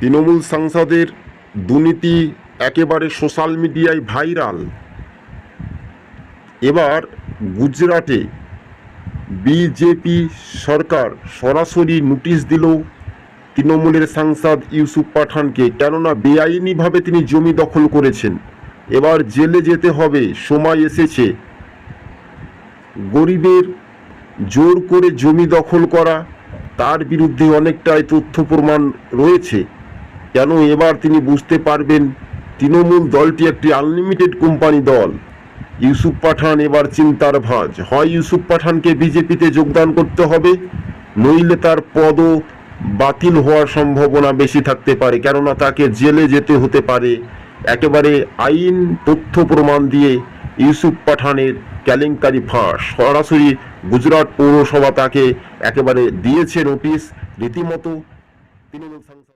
তৃণমূল সাংসদের দুর্নীতি একেবারে সোশ্যাল মিডিয়ায় ভাইরাল। এবার গুজরাটে বিজেপি সরকার সরাসরি নোটিশ দিল, তৃণমূলের সাংসদ ইউসুফ পাঠানকে, কেননা বেআইনিভাবে তিনি জমি দখল করেছেন। এবার জেলে যেতে হবে, সময় এসেছে। গরিবের জোর করে জমি দখল করা, তার বিরুদ্ধে অনেকটাই তথ্য প্রমাণ রয়েছে। কেন এবার তিনি বুঝতে পারবেন তৃণমূল দলটি একটি আনলিমিটেড কোম্পানি দল। ইউসুফ পাঠান এবার চিন্তার ভাঁজ। হয় ইউসুফ পাঠানকে বিজেপিতে যোগদান করতে হবে, নইলে তার পদও বাতিল হওয়ার সম্ভাবনা বেশি থাকতে পারে, কেননা তাকে জেলে যেতে হতে পারে। একেবারে আইন তথ্য প্রমাণ দিয়ে ইউসুফ পাঠানের কেলেঙ্কারি ফাঁস। সরাসরি গুজরাট পৌরসভা তাকে একেবারে দিয়েছে নোটিশ রীতিমতো তৃণমূল